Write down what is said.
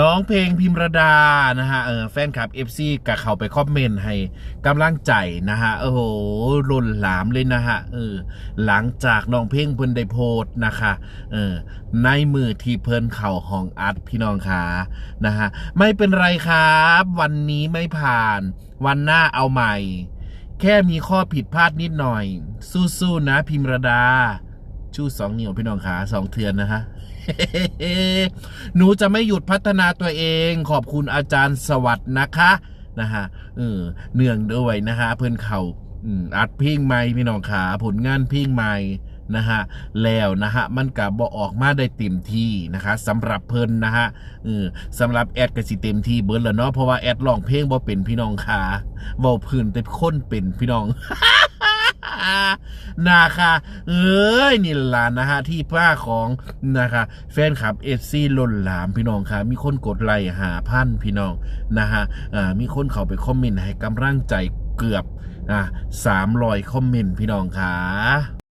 น้องเพลงพิมรดานะฮะเออแฟนคลับ FC กับเขาไปคอมเมนต์ให้กำลังใจนะฮะโอ้โหรุนหลามเลยนะฮะเออหลังจากน้องเพลงเพิ่นได้โพสนะคะเออในมือที่เพิ่นเข่าห้องอัดพี่น้องขานะฮะไม่เป็นไรครับ วันนี้ไม่ผ่าน วันหน้าเอาใหม่ แค่มีข้อผิดพลาดนิดหน่อย สู้ๆนะพิมรดา ชูสองนิ้วพี่น้องขาสองเทือนนะฮะหนูจะไม่หยุดพัฒนาตัวเอง ขอบคุณอาจารย์สวัสด์นะคะนะฮะเออเนื่องด้วยนะฮะเพื่อนเขาอัดเพลงใหม่พี่น้องขาผลงานเพลงใหม่นะฮะแล้วนะฮะมันกับบอออกมาได้เต็มที่นะคะสำหรับเพิ่นนะฮะเออสำหรับแอดก็สิเต็มที่เบิร์ดแล้วเนาะเพราะว่าแอดร้องเพลงบ่เป็นพี่น้องขาเว้าพื้นแต่คนเป็นพี่น้อง นะคะเอ้ยนี่ล่ะนะฮะที่ป้าของนะคะแฟนคลับเอฟซีล้นหลามพี่น้องค่ะ มีคนกดไลค์หาพันพี่น้องนะฮะอ่ามีคนเข้าไปคอมเมนต์ให้กำลังใจเกือบอ่าสามรอยคอมเมนต์พี่น้องค่ะ